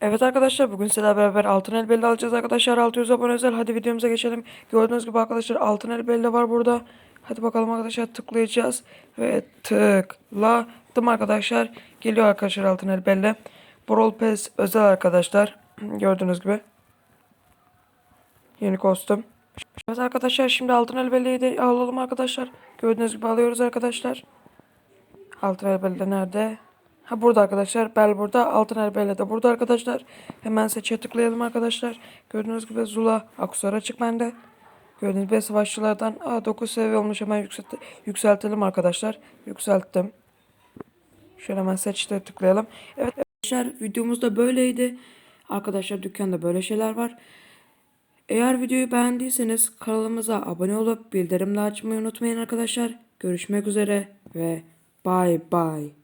Evet arkadaşlar bugün sizlerle beraber altın el belli alacağız arkadaşlar. 600 abone özel. Hadi videomuza geçelim. Gördüğünüz gibi arkadaşlar altın el belli var burada. Hadi bakalım arkadaşlar tıklayacağız ve tıkladım arkadaşlar. Geliyor arkadaşlar altın el belli. Brawl Pass özel arkadaşlar. Gördüğünüz gibi. Yeni kostüm. Evet arkadaşlar şimdi altın el belleği de alalım arkadaşlar. Gördüğünüz gibi alıyoruz arkadaşlar. Altın el belli nerede? Ha burada arkadaşlar. Bel burada. Altın el belli de burada arkadaşlar. Hemen seçe tıklayalım arkadaşlar. Gördüğünüz gibi Zula aksesuar açık bende. Gördüğünüz gibi savaşçılardan Aa, 9 seviye olmuş. Hemen yükselt yükseltelim arkadaşlar. Yükselttim. Şöyle hemen seçte tıklayalım. Evet arkadaşlar videomuz da böyleydi. Arkadaşlar dükkanda böyle şeyler var. Eğer videoyu beğendiyseniz kanalımıza abone olup bildirimleri açmayı unutmayın arkadaşlar. Görüşmek üzere ve bye bye.